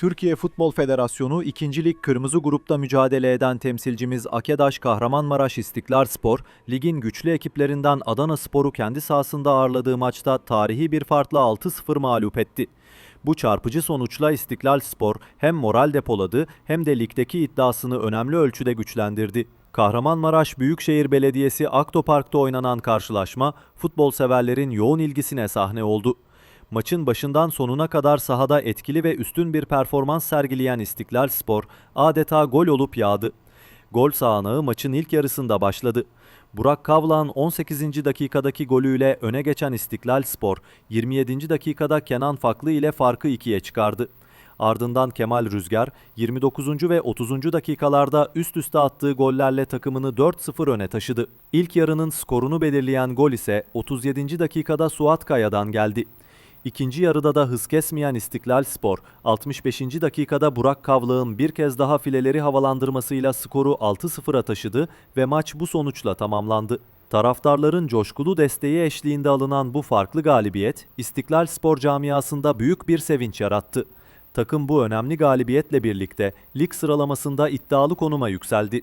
Türkiye Futbol Federasyonu 2. Lig Kırmızı Grup'ta mücadele eden temsilcimiz Akedaş Kahramanmaraş İstiklal Spor, ligin güçlü ekiplerinden Adana Spor'u kendi sahasında ağırladığı maçta tarihi bir farkla 6-0 mağlup etti. Bu çarpıcı sonuçla İstiklal Spor hem moral depoladı hem de ligdeki iddiasını önemli ölçüde güçlendirdi. Kahramanmaraş Büyükşehir Belediyesi Aktopark'ta oynanan karşılaşma futbol severlerin yoğun ilgisine sahne oldu. Maçın başından sonuna kadar sahada etkili ve üstün bir performans sergileyen İstiklal Spor adeta gol olup yağdı. Gol sahanağı maçın ilk yarısında başladı. Burak Kavlan 18. dakikadaki golüyle öne geçen İstiklal Spor, 27. dakikada Kenan Faklı ile farkı ikiye çıkardı. Ardından Kemal Rüzgar 29. ve 30. dakikalarda üst üste attığı gollerle takımını 4-0 öne taşıdı. İlk yarının skorunu belirleyen gol ise 37. dakikada Suat Kaya'dan geldi. İkinci yarıda da hız kesmeyen İstiklal Spor, 65. dakikada Burak Kavlağ'ın bir kez daha fileleri havalandırmasıyla skoru 6-0'a taşıdı ve maç bu sonuçla tamamlandı. Taraftarların coşkulu desteği eşliğinde alınan bu farklı galibiyet, İstiklal Spor camiasında büyük bir sevinç yarattı. Takım bu önemli galibiyetle birlikte lig sıralamasında iddialı konuma yükseldi.